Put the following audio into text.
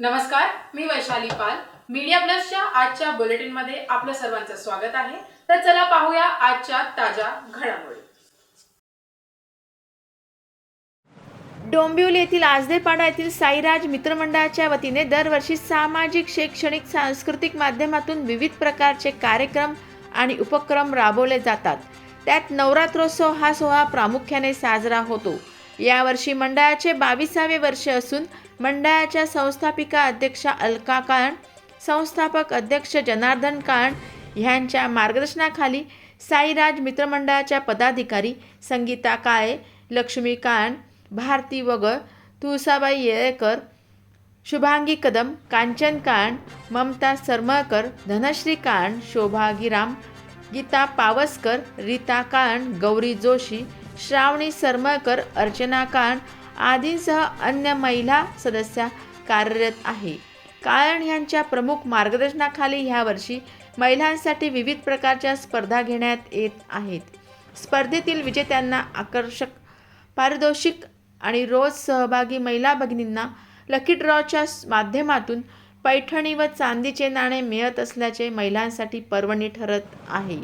नमस्कार मी वैशाली पाल. मीडिया प्लसच्या आजच्या बुलेटिनमध्ये आपलं सर्वांचं स्वागत आहे. तर चला पाहूया आजच्या ताज्या घडामोडी. डोंबिवली येथील आजदेपाडा येथील साईराज मित्रमंडळाच्या वतीने दरवर्षी सामाजिक शैक्षणिक सांस्कृतिक माध्यमातून विविध प्रकारचे कार्यक्रम आणि उपक्रम राबवले जातात. त्यात नवरात्रोत्सव हा सोहळा प्रामुख्याने साजरा होतो. यावर्षी मंडळाचे बावीसावे वर्ष असून मंडळाच्या संस्थापिका अध्यक्षा अलका काळण संस्थापक अध्यक्ष जनार्दन काळण ह्यांच्या मार्गदर्शनाखाली साईराज मित्रमंडळाच्या पदाधिकारी संगीता काळे लक्ष्मी काळण भारती वगळ तुळसाबाई येळेकर शुभांगी कदम कांचन काण ममता सरमळकर धनश्री काण शोभा गिराम गीता पावसकर रीता काण गौरी जोशी श्रावणी सरमळकर अर्चना काण आदींसह अन्य महिला सदस्या कार्यरत आहे. काळण यांच्या प्रमुख मार्गदर्शनाखाली ह्यावर्षी महिलांसाठी विविध प्रकारच्या स्पर्धा घेण्यात येत आहेत. स्पर्धेतील विजेत्यांना आकर्षक पारितोषिक आणि रोज सहभागी महिला भगिनींना लकी ड्रॉच्या माध्यमातून पैठणी व चांदीचे नाणे मिळत असल्याचे महिलांसाठी पर्वणी ठरत आहे.